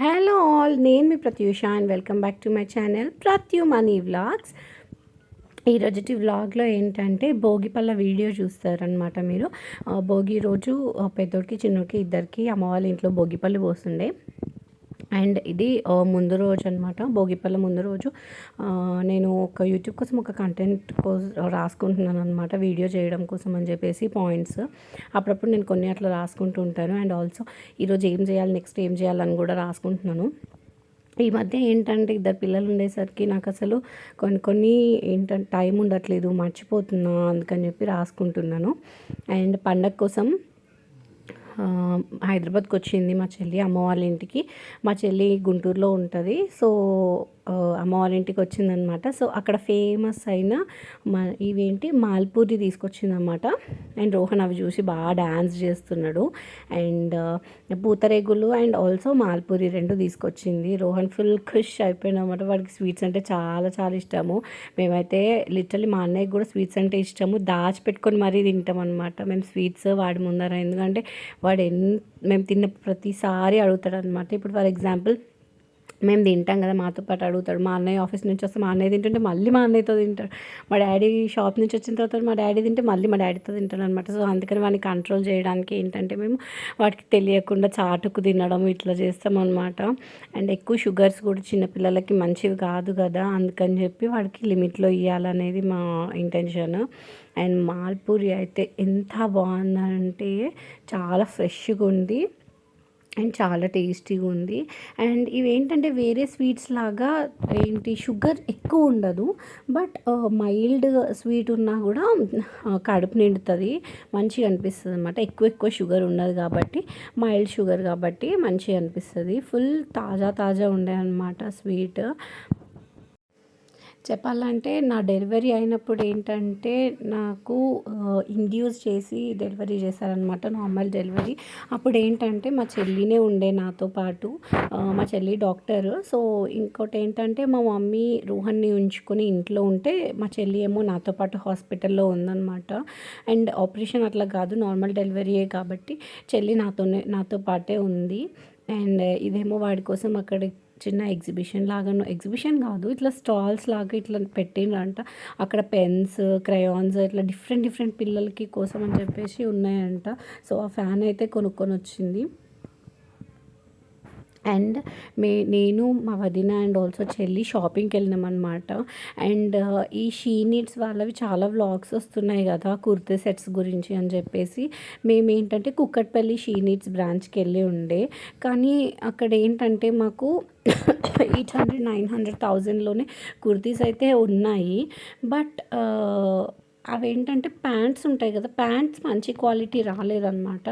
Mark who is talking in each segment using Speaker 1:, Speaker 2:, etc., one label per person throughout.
Speaker 1: Hello all నేను మీ Prathyusha and welcome back to my channel Prathyu Mani vlogs. ఈరోజుటి వ్లాగ్లో ఏంటంటే భోగిపల్ల video చూస్తారనమాట మీరు. భోగి రోజు పెద్దోడికి చిన్నోడికి ఇద్దరికి అమ్మ వాళ్ళ ఇంట్లో భోగిపల్లి పోస్తుండే. అండ్ ఇది ముందు రోజు అనమాట భోగిపల్ల ముందు రోజు. నేను ఒక యూట్యూబ్ కోసం ఒక కంటెంట్ కోసం రాసుకుంటున్నాను అనమాట వీడియో చేయడం కోసం అని చెప్పేసి పాయింట్స్. అప్పుడప్పుడు నేను కొన్ని అట్లా రాసుకుంటూ ఉంటాను. అండ్ ఆల్సో ఈరోజు ఏం చేయాలి నెక్స్ట్ ఏం చేయాలని కూడా రాసుకుంటున్నాను. ఈ మధ్య ఏంటంటే ఇద్దరు పిల్లలు ఉండేసరికి నాకు అసలు కొన్ని కొన్ని ఏంటంటే టైం ఉండట్లేదు మర్చిపోతున్నా అందుకని చెప్పి రాసుకుంటున్నాను. అండ్ పండగ కోసం హైదరాబాద్కి వచ్చింది మా చెల్లి అమ్మ వాళ్ళ ఇంటికి. మా చెల్లి గుంటూరులో ఉంటుంది. సో అమ్మ వాళ్ళ ఇంటికి వచ్చిందనమాట. సో అక్కడ ఫేమస్ అయిన మా ఇవేంటి? మాల్పూరి తీసుకొచ్చిందనమాట. అండ్ రోహన్ అవి చూసి బాగా డ్యాన్స్ చేస్తున్నాడు. అండ్ పూతరేగులు అండ్ ఆల్సో మాల్పూరి రెండు తీసుకొచ్చింది. రోహన్ ఫుల్ ఖుష్ అయిపోయిన అనమాట వాడికి స్వీట్స్ అంటే చాలా చాలా ఇష్టము. మేమైతే లిటరలీ మా అన్నయ్యకి కూడా స్వీట్స్ అంటే ఇష్టము. దాచిపెట్టుకొని మరీ తింటాం అనమాట మేము స్వీట్స్ వాడి ముందర. ఎందుకంటే వాడు ఎన్ మేము తిన్న ప్రతిసారి అడుగుతాడు అనమాట ఇప్పుడు ఫర్ ఎగ్జాంపుల్ మేము తింటాం కదా మాతో పాటు అడుగుతాడు. మా అన్నయ్య ఆఫీస్ నుంచి వస్తే మా అన్నయ్య తింటుంటే మళ్ళీ మా అన్నయ్యతో తింటాడు. మా డాడీ షాప్ నుంచి వచ్చిన తర్వాత మా డాడీ తింటే మళ్ళీ మా డాడీతో తింటాడు అనమాట సో అందుకని వాడిని కంట్రోల్ చేయడానికి ఏంటంటే మేము వాటికి తెలియకుండా చాటుకు తినడం ఇట్లా చేస్తాం అనమాట అండ్ ఎక్కువ షుగర్స్ కూడా చిన్నపిల్లలకి మంచివి కాదు కదా అందుకని చెప్పి వాడికి లిమిట్లో ఇవ్వాలనేది మా ఇంటెన్షన్ అండ్ మాల్పూరి అయితే ఎంత బాగుందంటే చాలా ఫ్రెష్గా ఉంది. అండ్ చాలా టేస్టీగా ఉంది. అండ్ ఇవేంటంటే వేరే స్వీట్స్ లాగా ఏంటి షుగర్ ఎక్కువ ఉండదు. బట్ మైల్డ్ స్వీట్ ఉన్నా కూడా కడుపు నిండుతుంది మంచిగా అనిపిస్తుంది అనమాట ఎక్కువ ఎక్కువ షుగర్ ఉండదు కాబట్టి మైల్డ్ షుగర్ కాబట్టి మంచిగా అనిపిస్తుంది. ఫుల్ తాజా తాజా ఉండే అనమాట స్వీట్. చెప్పాలంటే నా డెలివరీ అయినప్పుడు ఏంటంటే నాకు ఇండ్యూస్ చేసి డెలివరీ చేశారనమాట నార్మల్ డెలివరీ. అప్పుడు ఏంటంటే మా చెల్లినే ఉండే నాతో పాటు మా చెల్లి డాక్టర్. సో ఇంకోటి ఏంటంటే మా మమ్మీ రోహన్ని ఉంచుకొని ఇంట్లో ఉంటే మా చెల్లి ఏమో నాతో పాటు హాస్పిటల్లో ఉందన్నమాట. అండ్ ఆపరేషన్ అట్లా కాదు నార్మల్ డెలివరీయే కాబట్టి చెల్లి నాతోనే నాతో పాటే ఉంది. అండ్ ఇదేమో వాడి కోసం అక్కడ చిన్న ఎగ్జిబిషన్ లాగా ఎగ్జిబిషన్ కాదు ఇట్లా స్టాల్స్ లాగా ఇట్లా పెట్టిండ్రంట. అక్కడ పెన్స్ క్రయాన్స్ ఇట్లా డిఫరెంట్ డిఫరెంట్ పిల్లలకి కోసం అని చెప్పేసి ఉన్నాయంట. సో ఆ ఫ్యాన్ అయితే కొనుక్కొని వచ్చింది. అండ్ మే నేను మా వదిన అండ్ ఆల్సో చెల్లి షాపింగ్కి వెళ్ళినాం అనమాట అండ్ ఈ షీ నీడ్స్ వాళ్ళవి చాలా వ్లాగ్స్ వస్తున్నాయి కదా కుర్తే సెట్స్ గురించి అని చెప్పేసి. మేము ఏంటంటే కుక్కట్పల్లి షీ నీడ్స్ బ్రాంచ్కి వెళ్ళి ఉండే. కానీ అక్కడ ఏంటంటే మాకు ఎయిట్ హండ్రెడ్ నైన్ హండ్రెడ్ థౌజండ్లోనే కుర్తీస్ అయితే ఉన్నాయి. బట్ అవేంటంటే ప్యాంట్స్ ఉంటాయి కదా ప్యాంట్స్ మంచి క్వాలిటీ రాలేదన్నమాట.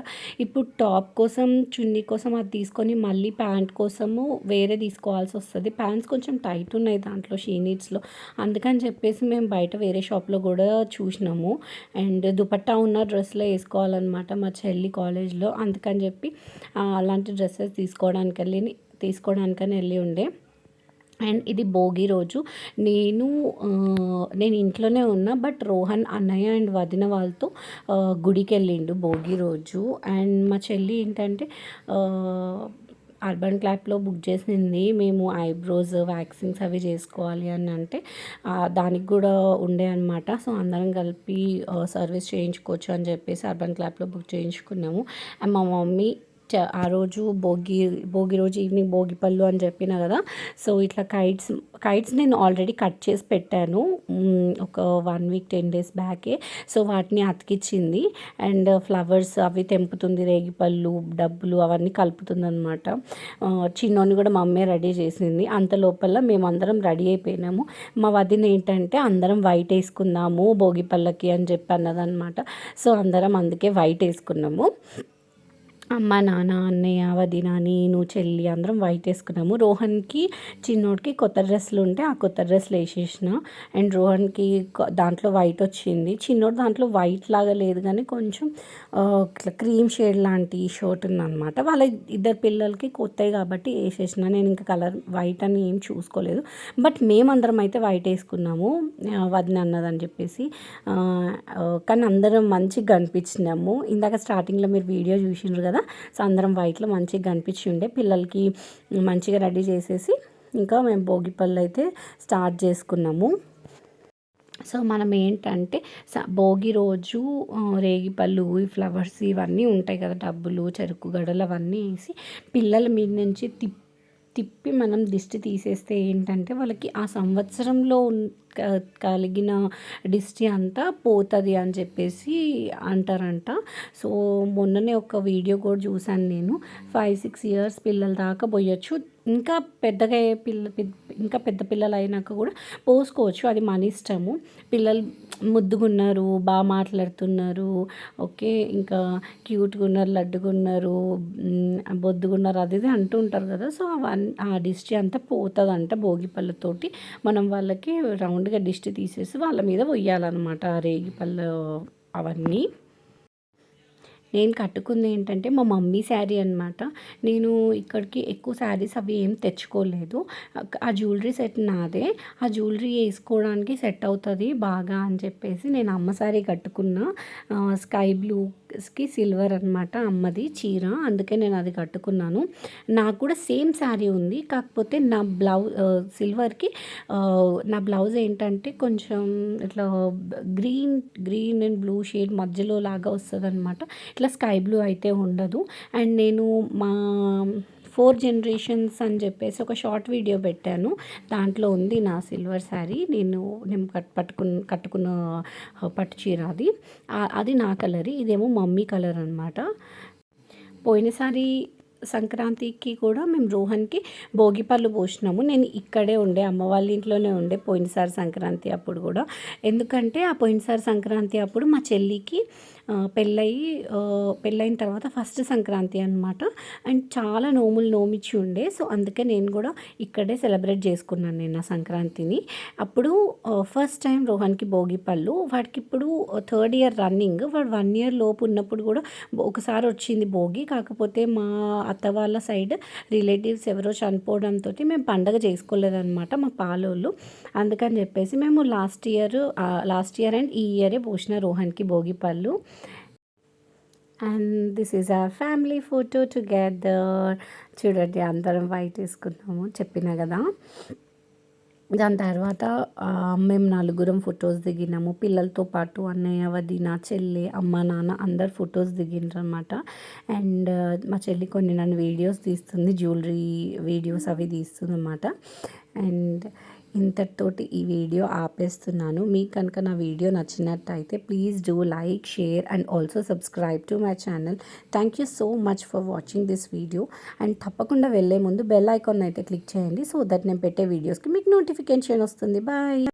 Speaker 1: ఇప్పుడు టాప్ కోసం చున్నీ కోసం అది తీసుకొని మళ్ళీ ప్యాంట్ కోసము వేరే తీసుకోవాల్సి వస్తుంది. ప్యాంట్స్ కొంచెం టైట్ ఉన్నాయి దాంట్లో షీనీడ్స్లో అందుకని చెప్పేసి మేము బయట వేరే షాప్లో కూడా చూసినాము. అండ్ దుపట్టా ఉన్న డ్రెస్లో వేసుకోవాలన్నమాట మా చెల్లి కాలేజ్లో. అందుకని చెప్పి అలాంటి డ్రెస్సెస్ తీసుకోవడానికి వెళ్ళి తీసుకోవడానికని వెళ్ళి ఉండే. అండ్ ఇది భోగి రోజు. నేను నేను ఇంట్లోనే ఉన్నా బట్ రోహన్ అన్నయ్య అండ్ వదిన వాళ్ళతో గుడికి వెళ్ళిండు భోగి రోజు. అండ్ మా చెల్లి ఏంటంటే అర్బన్ క్లాప్లో బుక్ చేసింది మేము ఐబ్రోస్ వ్యాక్సింగ్స్ అవి చేసుకోవాలి అని అంటే దానికి కూడా ఉండే అనమాట సో అందరం కలిపి సర్వీస్ చేయించుకోవచ్చు అని చెప్పేసి అర్బన్ క్లాప్లో బుక్ చేయించుకున్నాము. అండ్ మా మమ్మీ ఆ రోజు భోగి భోగి రోజు ఈవినింగ్ భోగి పళ్ళు అని చెప్పిన కదా. సో ఇట్లా కైట్స్ కైట్స్ నేను ఆల్రెడీ కట్ చేసి పెట్టాను. ఒక వన్ వీక్ టెన్ డేస్ బ్యాకే సో వాటిని అతికిచ్చింది. అండ్ ఫ్లవర్స్ అవి తెంపుతుంది రేగిపళ్ళు డబ్బులు అవన్నీ కలుపుతుంది అనమాట చిన్నోని కూడా మా అమ్మే రెడీ చేసింది. అంత లోపల మేమందరం రెడీ అయిపోయినాము. మా వదిన ఏంటంటే అందరం వైట్ వేసుకుందాము భోగి పళ్ళకి అని చెప్పి అన్నదనమాట సో అందరం అందుకే వైట్ వేసుకున్నాము. అమ్మ నాన్న అన్నయ్య వదిన నేను చెల్లి అందరం వైట్ వేసుకున్నాము. రోహన్కి చిన్నోడికి కొత్త డ్రెస్సులు ఉంటే ఆ కొత్త డ్రెస్సులు వేసేసిన. అండ్ రోహన్కి దాంట్లో వైట్ వచ్చింది. చిన్నోడు దాంట్లో వైట్ లాగా లేదు కానీ కొంచెం ఇట్లా క్రీమ్ షేడ్ లాంటి షర్ట్ ఉందన్నమాట. వాళ్ళ ఇద్దరు పిల్లలకి కొత్తవి కాబట్టి వేసేసిన. నేను ఇంకా కలర్ వైట్ అని ఏం చూసుకోలేదు. బట్ మేమందరం అయితే వైట్ వేసుకున్నాము. వదిన అన్నదని చెప్పేసి కానీ అందరం మంచిగా కనిపించినాము. ఇందాక స్టార్టింగ్లో మీరు వీడియో చూసిండ్రు కదా కదా? సో అందరం వైట్లో మంచిగా కనిపించి ఉండే. పిల్లలకి మంచిగా రెడీ చేసేసి ఇంకా మేము భోగి పళ్ళు అయితే స్టార్ట్ చేసుకున్నాము. సో మనం ఏంటంటే స- భోగి రోజు రేగిపళ్ళు ఈ ఫ్లవర్స్ ఇవన్నీ ఉంటాయి కదా డబ్బులు చెరుకు గడలు అవన్నీ వేసి పిల్లల మీద నుంచి తిప్పి తిప్పి మనం దిష్టి తీసేస్తే ఏంటంటే వాళ్ళకి ఆ సంవత్సరంలో కలిగిన దిష్టి అంతా పోతుంది అని చెప్పేసి అంటారంట. సో మొన్ననే ఒక వీడియో కూడా చూశాను నేను. ఫైవ్ సిక్స్ ఇయర్స్ పిల్లల దాకా పోయొచ్చు. ఇంకా పెద్దగా అయ్యే పిల్ల ఇంకా పెద్ద పిల్లలు అయినాక కూడా పోసుకోవచ్చు. అది మన ఇష్టము. పిల్లలు ముద్దుగున్నారు బాగా మాట్లాడుతున్నారు ఓకే ఇంకా క్యూట్గా ఉన్నారు లడ్డుగున్నారు బొద్దుగున్నారు అది ఇది అంటూ ఉంటారు కదా. సో అవన్నీ ఆ డిస్ట్రీ అంతా పోతుందంట భోగి పళ్ళతోటి మనం వాళ్ళకి రౌండ్ రౌండ్గా దిష్టి తీసేసి వాళ్ళ మీద పొయ్యాలన్నమాట ఆ రేగి పళ్ళు అవన్నీ. నేను కట్టుకుంది ఏంటంటే మా మమ్మీ శారీ అనమాట నేను ఇక్కడికి ఎక్కువ శారీస్ అవి ఏం తెచ్చుకోలేదు. ఆ జ్యువెలరీ సెట్ నాదే. ఆ జ్యువెలరీ వేసుకోవడానికి సెట్ అవుతుంది బాగా అని చెప్పేసి నేను అమ్మ శారీ కట్టుకున్న. స్కై బ్లూ కి సిల్వర్ అనమాట అమ్మది చీర. అందుకే నేను అది కట్టుకున్నాను. నాకు కూడా సేమ్ శారీ ఉంది. కాకపోతే నా బ్లౌజ్ సిల్వర్కి నా బ్లౌజ్ ఏంటంటే కొంచెం ఇట్లా green green and blue shade మధ్యలో లాగా వస్తుంది అనమాట ఇట్లా స్కై బ్లూ అయితే ఉండదు. అండ్ నేను మా ఫోర్ జనరేషన్స్ అని చెప్పేసి ఒక షార్ట్ వీడియో పెట్టాను. దాంట్లో ఉంది నా సిల్వర్ శారీ. నేను నేను కట్ పట్టుకున్న కట్టుకున్న పట్టు చీర అది. అది నా కలర్. ఇదేమో మమ్మీ కలర్ అనమాట పోయినసారి సంక్రాంతికి కూడా మేము రోహన్కి భోగి పళ్ళు పోసినాము. నేను ఇక్కడే ఉండే అమ్మ వాళ్ళ ఇంట్లోనే ఉండే పోయినసారి సంక్రాంతి అప్పుడు కూడా. ఎందుకంటే ఆ పోయినసారి సంక్రాంతి అప్పుడు మా చెల్లికి పెళ్ళయి పెళ్ళైన తర్వాత ఫస్ట్ సంక్రాంతి అనమాట అండ్ చాలా నోములు నోమిచ్చి ఉండే. సో అందుకే నేను కూడా ఇక్కడే సెలబ్రేట్ చేసుకున్నాను నేను నా సంక్రాంతిని. అప్పుడు ఫస్ట్ టైం రోహన్కి భోగి పళ్ళు. వాడికి ఇప్పుడు థర్డ్ ఇయర్ రన్నింగ్. వాడు వన్ ఇయర్ లోపు ఉన్నప్పుడు కూడా ఒకసారి వచ్చింది భోగి. కాకపోతే మా అత్త వాళ్ళ సైడ్ రిలేటివ్స్ ఎవరో చనిపోవడంతో మేము పండగ చేసుకోలేదన్నమాట మా పాలోళ్ళు. అందుకని చెప్పేసి మేము last year last year and ఈ ఇయరే పోసిన రోహన్కి భోగి పళ్ళు. And this is our family photo together. చూడండి అందరం వైట్ వేసుకున్నాము చెప్పిన కదా. దాని తర్వాత మేము నలుగురం ఫొటోస్ దిగినాము. పిల్లలతో పాటు అన్నయ్య వదిన చెల్లి అమ్మ నాన్న అందరు ఫొటోస్ దిగిండ్రు అనమాట అండ్ మా చెల్లి కొన్ని నన్ను వీడియోస్ తీస్తుంది జ్యువెలరీ వీడియోస్ అవి తీస్తుంది అనమాట అండ్ ఇంతటితోటి ఈ వీడియో ఆపేస్తున్నాను. మీకు కనుక నా వీడియో నచ్చినట్టయితే please do like share and also subscribe to my channel. Thank you so much for watching this video and తప్పకుండా వెళ్ళే ముందు బెల్ ఐకాన్ అయితే క్లిక్ చేయండి సో దట్ నేను పెట్టే వీడియోస్కి మీకు నోటిఫికేషన్ వస్తుంది. బాయ్